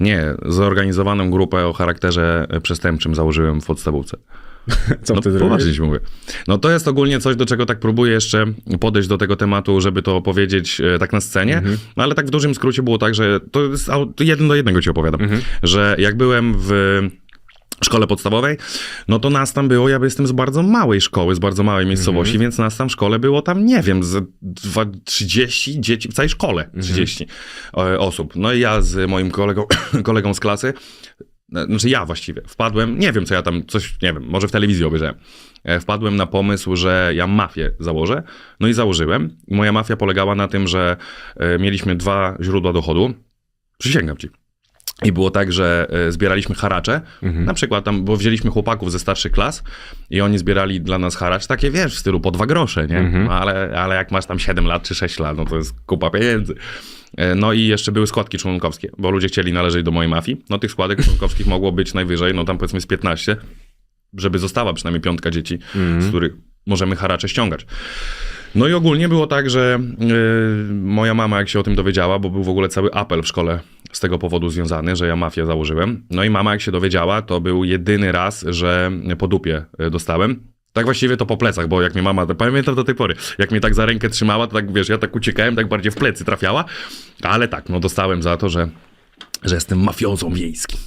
Nie, zorganizowaną grupę o charakterze przestępczym założyłem w podstawówce. Co No, ty zrobiłeś? mówię. No to jest ogólnie coś, do czego tak próbuję jeszcze podejść do tego tematu, żeby to opowiedzieć e, tak na scenie, Mhm. no ale tak w dużym skrócie było tak, że to jest jeden do jednego ci opowiadam, Mhm. że jak byłem w szkole podstawowej, no to nas tam było, ja jestem z bardzo małej szkoły, z bardzo małej miejscowości, Mhm. więc nas tam w szkole było tam, nie wiem, z dwa, 30 dzieci, w całej szkole Mhm. 30 e, osób. No i ja z moim kolegą, kolegą z klasy, e, znaczy ja właściwie, wpadłem, nie wiem co ja tam, coś, nie wiem, może w telewizji obejrzałem, E, wpadłem na pomysł, że ja mafię założę, no i założyłem. Moja mafia polegała na tym, że e, mieliśmy dwa źródła dochodu, przysięgam ci. I było tak, że e, zbieraliśmy haracze, Mhm. na przykład tam, bo wzięliśmy chłopaków ze starszych klas i oni zbierali dla nas haracz, takie wiesz, w stylu po dwa grosze, nie? Mhm. No, ale, ale jak masz tam 7 lat czy 6 lat, no to jest kupa pieniędzy. E, No i jeszcze były składki członkowskie, bo ludzie chcieli należeć do mojej mafii. No tych składek członkowskich mogło być najwyżej, no tam powiedzmy z 15, żeby została przynajmniej piątka dzieci, z których możemy haracze ściągać. No i ogólnie było tak, że yy, moja mama, jak się o tym dowiedziała, bo był w ogóle cały apel w szkole z tego powodu związany, że ja mafię założyłem. No i mama, jak się dowiedziała, to był jedyny raz, że po dupie y, dostałem. Tak właściwie to po plecach, bo jak mnie mama, pamiętam do tej pory, jak mnie tak za rękę trzymała, to tak wiesz, ja tak uciekałem, tak bardziej w plecy trafiała, ale tak, no dostałem za to, że, że jestem mafiozą wiejskim.